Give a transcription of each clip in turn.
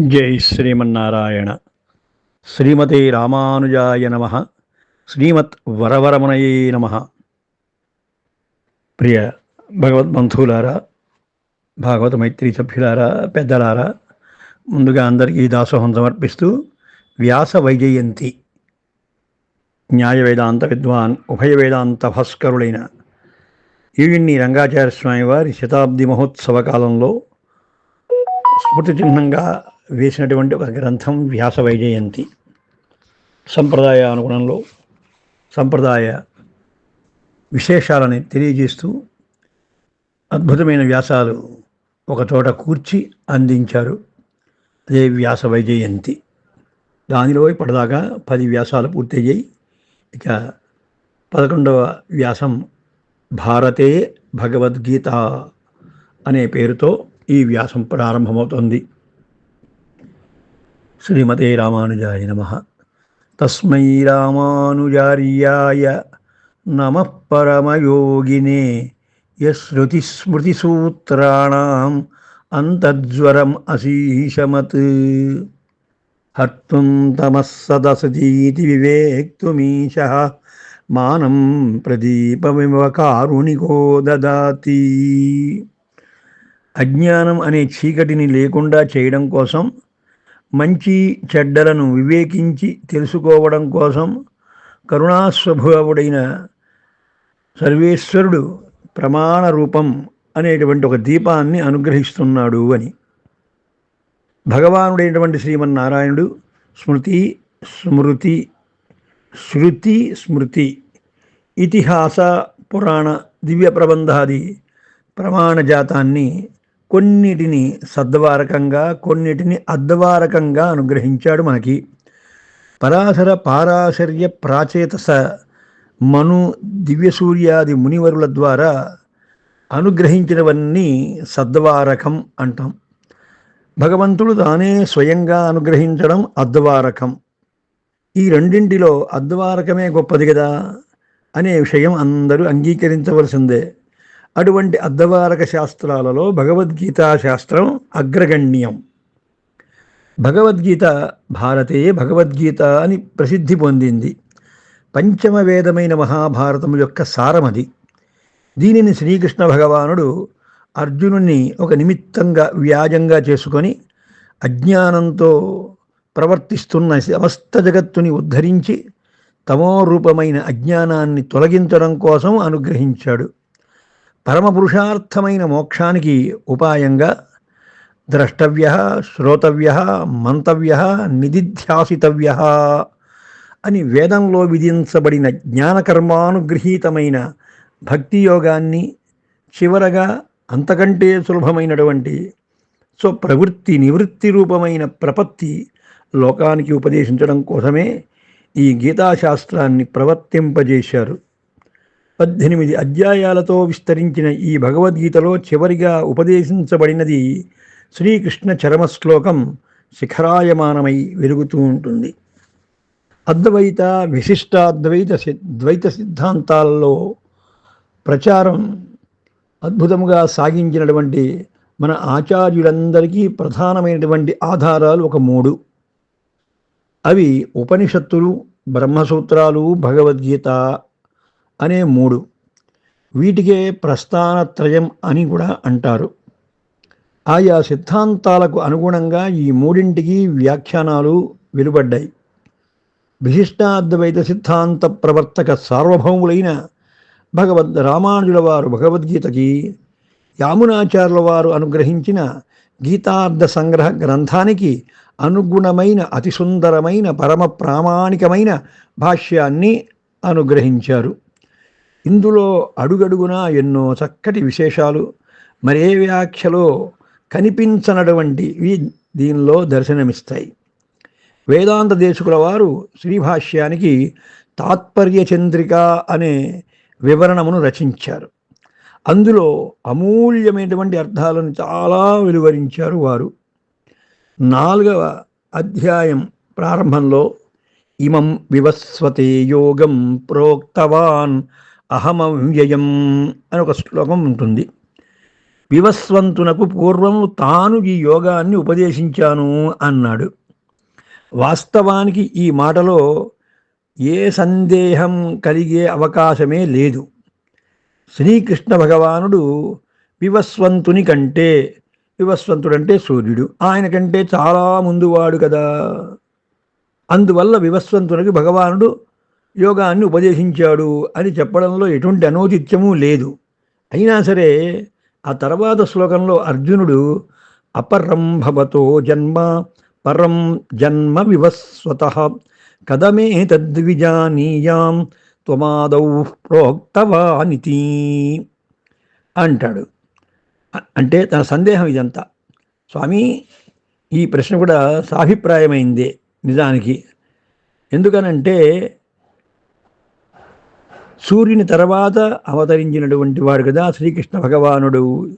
జై శ్రీమన్నారాయణ. శ్రీమతి రామానుజాయ నమ. శ్రీమత్ వరవరమునయే నమ. ప్రియ భగవద్బంధువులారా భాగవత మైత్రి సభ్యులారా పెద్దలారా ముందుగా అందరికీ దాసోహం సమర్పిస్తూ వ్యాస వైజయంతి. న్యాయ వేదాంత విద్వాన్ ఉభయ వేదాంత భాస్కరులైన ఈవిన్ని రంగాచార్య స్వామి వారి శతాబ్ది మహోత్సవ కాలంలో స్మృతి చిహ్నంగా వేసినటువంటి ఒక గ్రంథం వ్యాస వైజయంతి. సంప్రదాయ అనుగుణంలో సంప్రదాయ విశేషాలని తెలియజేస్తూ అద్భుతమైన వ్యాసాలు ఒక చోట కూర్చి అందించారు. అదే వ్యాస వైజయంతి. దానిలో ఇప్పటిదాకా పది వ్యాసాలు పూర్తయ్యాయి. ఇక పదకొండవ వ్యాసం భారతే భగవద్గీత అనే పేరుతో ఈ వ్యాసం ప్రారంభమవుతుంది. శ్రీమతే రామానుజాయ నమ తస్మై రామానుజార్యాయ నమ పరమయోగినే యశ్రుతిస్మృతిసూత్రాణం అంతజ్వరం అశీషమత్ హర్తుం తమస్సదసతీతి వివేక్తుమీశ మానం ప్రదీపమివ కారుణికో దదాతి అజ్ఞానం అనే చీకటిని లేకుండా చేయడం కోసం మంచి చెడ్డలను వివేకించి తెలుసుకోవడం కోసం కరుణాస్వభావుడైన సర్వేశ్వరుడు ప్రమాణ రూపం అనేటువంటి ఒక దీపాన్ని అనుగ్రహిస్తున్నాడు అని. భగవానుడైనటువంటి శ్రీమన్నారాయణుడు స్మృతి స్మృతి శృతి స్మృతి ఇతిహాస పురాణ దివ్య ప్రబంధాది ప్రమాణ జాతాన్ని కొన్నిటిని సద్వారకంగా కొన్నిటిని అద్వారకంగా అనుగ్రహించాడు మనకి. పరాశర పారాశర్య ప్రాచేతస మను దివ్యసూర్యాది మునివరుల ద్వారా అనుగ్రహించినవన్నీ సద్వారకం అంటాం. భగవంతుడు తానే స్వయంగా అనుగ్రహించడం అద్వారకం. ఈ రెండింటిలో అద్వారకమే గొప్పది కదా అనే విషయం అందరూ అంగీకరించవలసిందే. అటువంటి అర్ధవారక శాస్త్రాలలో భగవద్గీతా శాస్త్రం అగ్రగణ్యం. భగవద్గీత భారతే భగవద్గీత అని ప్రసిద్ధి పొందింది. పంచమ వేదమైన మహాభారతం యొక్క సారమది. దీనిని శ్రీకృష్ణ భగవానుడు అర్జునుని ఒక నిమిత్తంగా వ్యాజంగా చేసుకొని అజ్ఞానంతో ప్రవర్తిస్తున్న సమస్త జగత్తుని ఉద్ధరించి తమో రూపమైన అజ్ఞానాన్ని తొలగించడం కోసం అనుగ్రహించాడు. పరమపురుషార్థమైన మోక్షానికి ఉపాయంగా ద్రష్టవ్య శ్రోతవ్య మంతవ్య నిధిధ్యాసితవ్య అని వేదంలో విధించబడిన జ్ఞానకర్మానుగృహీతమైన భక్తి యోగాన్ని చివరగా అంతకంటే సులభమైనటువంటి సో ప్రవృత్తి నివృత్తి రూపమైన ప్రపత్తి లోకానికి ఉపదేశించడం కోసమే ఈ గీతాశాస్త్రాన్ని ప్రవర్తింపజేశారు. పద్దెనిమిది అధ్యాయాలతో విస్తరించిన ఈ భగవద్గీతలో చివరిగా ఉపదేశించబడినది శ్రీకృష్ణ చరమశ్లోకం శిఖరాయమానమై వెలుగుతూ ఉంటుంది. అద్వైత విశిష్టాద్వైత ద్వైత సిద్ధాంతాల్లో ప్రచారం అద్భుతముగా సాగించినటువంటి మన ఆచార్యులందరికీ ప్రధానమైనటువంటి ఆధారాలు ఒక మూడు. అవి ఉపనిషత్తులు బ్రహ్మసూత్రాలు భగవద్గీత అనే మూడు. వీటికే ప్రస్థానత్రయం అని కూడా అంటారు. ఆయా సిద్ధాంతాలకు అనుగుణంగా ఈ మూడింటికి వ్యాఖ్యానాలు వెలువడ్డాయి. విశిష్టాద్వైత సిద్ధాంత ప్రవర్తక సార్వభౌములైన భగవద్ రామానుజుల వారు భగవద్గీతకి యామునాచార్యుల వారు అనుగ్రహించిన గీతార్థ సంగ్రహ గ్రంథానికి అనుగుణమైన అతి సుందరమైన పరమ ప్రామాణికమైన భాష్యాన్ని అనుగ్రహించారు. ఇందులో అడుగడుగునా ఎన్నో చక్కటి విశేషాలు మరే వ్యాఖ్యలో కనిపించనటువంటివి దీనిలో దర్శనమిస్తాయి. వేదాంత దేశకుల వారు శ్రీభాష్యానికి తాత్పర్య చంద్రిక అనే వివరణమును రచించారు. అందులో అమూల్యమైనటువంటి అర్థాలను చాలా వెలువరించారు వారు. నాలుగవ అధ్యాయం ప్రారంభంలో ఇమం వివస్వతే యోగం ప్రోక్తవాన్ అహమవ్యయం అని ఒక శ్లోకం ఉంటుంది. వివస్వంతునకు పూర్వము తాను ఈ యోగాన్ని ఉపదేశించాను అన్నాడు. వాస్తవానికి ఈ మాటలో ఏ సందేహం కలిగే అవకాశమే లేదు. శ్రీకృష్ణ భగవానుడు వివస్వంతుని కంటే వివస్వంతుడంటే సూర్యుడు. ఆయన కంటే చాలా ముందువాడు కదా. అందువల్ల వివస్వంతునికి భగవానుడు యోగాన్ని ఉపదేశించాడు అని చెప్పడంలో ఎటువంటి అనౌచిత్యము లేదు. అయినా సరే ఆ తర్వాత శ్లోకంలో అర్జునుడు అపరం భవతో జన్మ పరం జన్మ వివస్వత కదమే తద్విజానీయాం త్వమాదౌ ప్రోక్తవానితి అంటాడు. అంటే తన సందేహం ఇదంతా. స్వామి ఈ ప్రశ్న కూడా సాభిప్రాయమైందే నిజానికి. ఎందుకనంటే సూర్యుని తర్వాత అవతరించినటువంటి వాడు కదా శ్రీకృష్ణ భగవానుడు.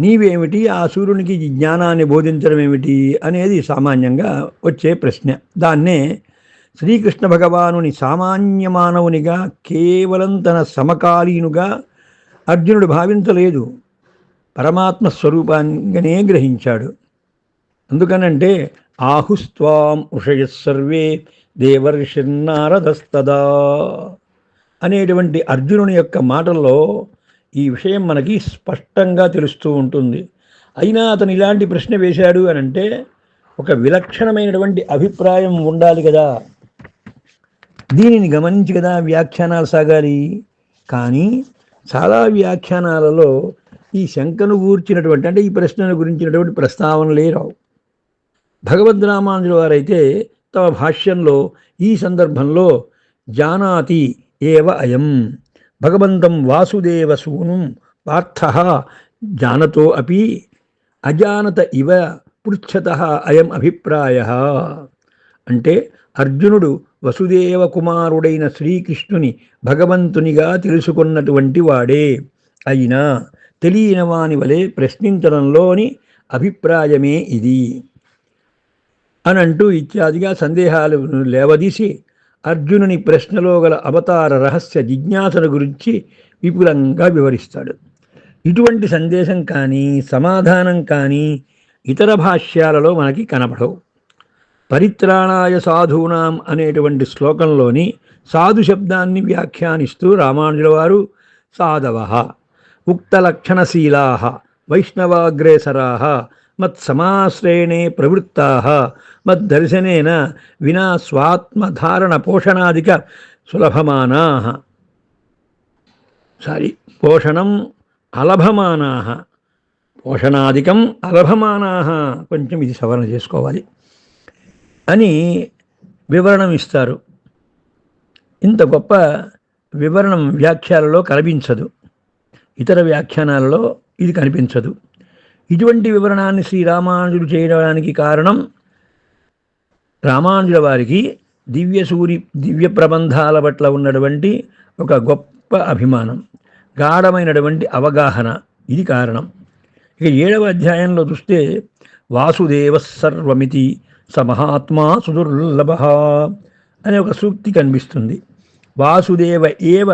నీవేమిటి? ఆ సూర్యునికి జ్ఞానాన్ని బోధించడం ఏమిటి? అనేది సామాన్యంగా వచ్చే ప్రశ్న. దాన్నే శ్రీకృష్ణ భగవానుని సామాన్య మానవునిగా కేవలం తన సమకాలీనుగా అర్జునుడు భావించలేదు. పరమాత్మ స్వరూపాన్నిగానే గ్రహించాడు. అందుకనంటే ఆహుస్వాం ఉషయ సర్వే దేవర్షిన్నారదస్తదా. అనేటువంటి అర్జునుని యొక్క మాటల్లో ఈ విషయం మనకి స్పష్టంగా తెలుస్తూ ఉంటుంది. అయినా అతను ఇలాంటి ప్రశ్న వేశాడు అని అంటే ఒక విలక్షణమైనటువంటి అభిప్రాయం ఉండాలి కదా. దీనిని గమనించి కదా వ్యాఖ్యానాలు సాగాలి. కానీ చాలా వ్యాఖ్యానాలలో ఈ శంకను గూర్చినటువంటి అంటే ఈ ప్రశ్నను గురించినటువంటి ప్రస్తావనలే రావు. భగవద్ రామానుజుల వారైతే తమ భాష్యంలో ఈ సందర్భంలో జానాతి ఏవ అయం భగవంతం వాసుదేవ సూనుం పార్థ జానతో అపి అజానత ఇవ పృచ్ఛత అయం అభిప్రాయ. అంటే అర్జునుడు వసుదేవ కుమారుడైన శ్రీకృష్ణుని భగవంతునిగా తెలుసుకున్నటువంటి వాడే. అయినా తెలియనవాని వలె ప్రశ్నించడంలోని అభిప్రాయమే ఇది. అనంటూ ఇత్యాదిగా సందేహాలు లేవదీసి అర్జునుని ప్రశ్నలో గల అవతార రహస్య జిజ్ఞాసను గురించి విపులంగా వివరిస్తాడు. ఇటువంటి సందేశం కానీ సమాధానం కానీ ఇతర భాష్యాలలో మనకి కనపడవు. పరిత్రాణాయ సాధూనాం అనేటువంటి శ్లోకంలోని సాధు శబ్దాన్ని వ్యాఖ్యానిస్తూ రామానుజుల వారు సాధవ ఉక్తలక్షణశీలా వైష్ణవాగ్రేసరా మత్సమాశ్రయణే ప్రవృత్తా. మద్దర్శనేన వినా స్వాత్మధారణ పోషణాదిక సులభమానా. సారీ పోషణం అలభమానా. పోషణాదికం అలభమానా. కొంచెం ఇది సవరణ చేసుకోవాలి. అని వివరణం ఇస్తారు. ఇంత గొప్ప వివరణం వ్యాఖ్యాలలో కనిపించదు. ఇతర వ్యాఖ్యానాలలో ఇది కనిపించదు. ఇటువంటి వివరణాన్ని శ్రీరామానుజుడు చేయడానికి కారణం రామానుజుల వారికి దివ్య సూరి దివ్య ప్రబంధాల పట్ల ఉన్నటువంటి ఒక గొప్ప అభిమానం గాఢమైనటువంటి అవగాహన. ఇది కారణం. ఇక ఏడవ అధ్యాయంలో చూస్తే వాసుదేవ సర్వమితి స మహాత్మా సుదుర్లభ అనే ఒక సూక్తి కనిపిస్తుంది. వాసుదేవ ఏవ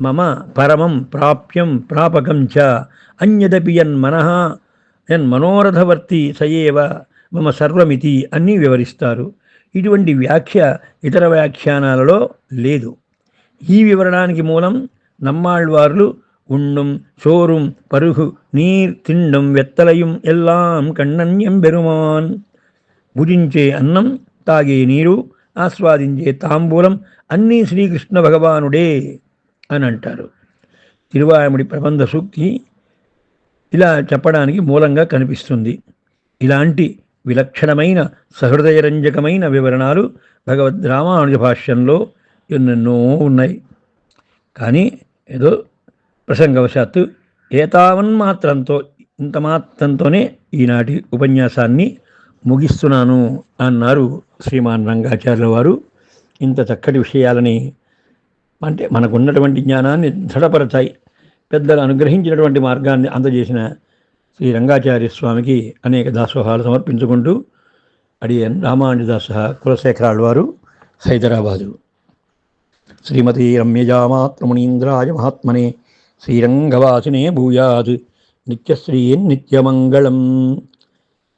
మమ పరమం ప్రాప్యం ప్రాపకం చ అన్యదపి యన్మన ఎన్ మనోరథవర్తి సయేవ మమ సర్వమితి అన్నీ వివరిస్తారు. ఇటువంటి వ్యాఖ్య ఇతర వ్యాఖ్యానాలలో లేదు. ఈ వివరణానికి మూలం నమ్మాళ్వార్లు ఉండుం చోరుం పరుహు నీర్ తిండం వెత్తలయం ఎల్లాం కణన్యం బెరుమాన్. భుజించే అన్నం తాగే నీరు ఆస్వాదించే తాంబూలం అన్నీ శ్రీకృష్ణ భగవానుడే అని అంటారు. తిరువాయముడి ప్రబంధ సూక్తి ఇలా చెప్పడానికి మూలంగా కనిపిస్తుంది. ఇలాంటి విలక్షణమైన సహృదయరంజకమైన వివరణాలు భగవద్ రామానుజ భాష్యంలో ఎన్నెన్నో ఉన్నాయి. కానీ ఏదో ప్రసంగవశాత్తు ఏతావన్మాత్రంతో ఇంత మాత్రంతోనే ఈనాటి ఉపన్యాసాన్ని ముగిస్తున్నాను అన్నారు శ్రీమాన్ రంగాచార్యుల వారు. ఇంత చక్కటి విషయాలని అంటే మనకున్నటువంటి జ్ఞానాన్ని దృఢపరచాయి. పెద్దలు అనుగ్రహించినటువంటి మార్గాన్ని అందజేసిన శ్రీ రంగాచార్య స్వామికి అనేక దాసోహాలు సమర్పించుకుంటూ అడియన్ రామానుజదాస కులశేఖరాళ్ వారు హైదరాబాదు. శ్రీమతి రమ్యజామాత్రమునీంద్రాయ మహాత్మనే శ్రీరంగవాసినే భూయాద్. నిత్యశ్రీ నిత్యమంగళం.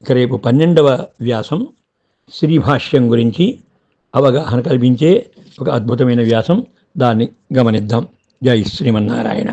ఇక రేపు పన్నెండవ వ్యాసం శ్రీభాష్యం గురించి అవగాహన కల్పించే ఒక అద్భుతమైన వ్యాసం. దాన్ని గమనిద్దాం. జై శ్రీమన్నారాయణ.